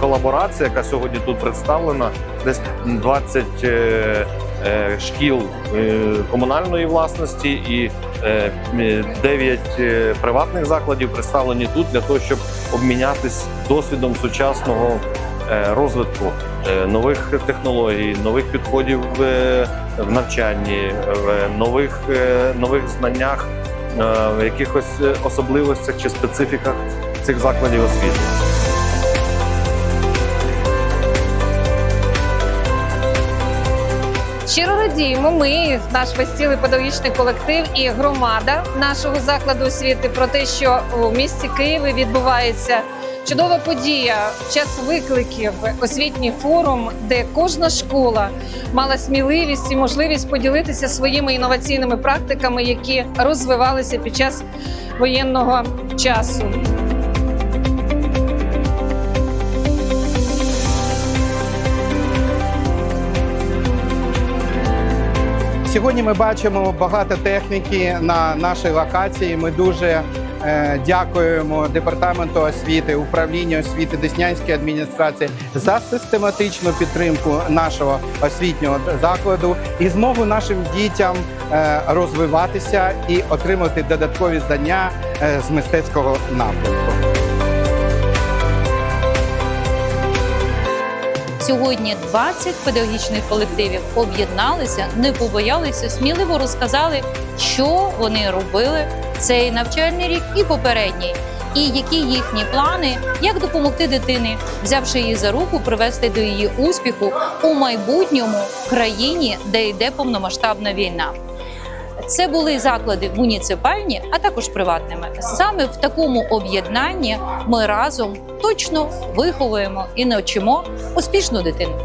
колаборація, яка сьогодні тут представлена, десь 20 е, е, шкіл е, комунальної власності і е, е, 9 е, приватних закладів представлені тут для того, щоб обмінятись досвідом сучасного розвитку нових технологій, нових підходів в, навчанні, в нових, нових знаннях, в якихось особливостях чи специфіках цих закладів освіти. Радіємо ми, наш весь педагогічний колектив і громада нашого закладу освіти про те, що у місті Києві відбувається чудова подія в час викликів освітній форум, де кожна школа мала сміливість і можливість поділитися своїми інноваційними практиками, які розвивалися під час воєнного часу. Сьогодні ми бачимо багато техніки на нашій локації. Ми дуже е, дякуємо департаменту освіти, управлінню освіти Деснянської адміністрації за систематичну підтримку нашого освітнього закладу і змогу нашим дітям е, розвиватися і отримати додаткові знання е, з мистецького напрямку. Сьогодні 20 педагогічних колективів об'єдналися, не побоялися, сміливо розказали, що вони робили цей навчальний рік і попередній, і які їхні плани, як допомогти дитині, взявши її за руку, привести до її успіху у майбутньому країні, де йде повномасштабна війна. Це були заклади муніципальні, а також приватними. Саме в такому об'єднанні ми разом точно виховуємо і навчимо успішну дитину.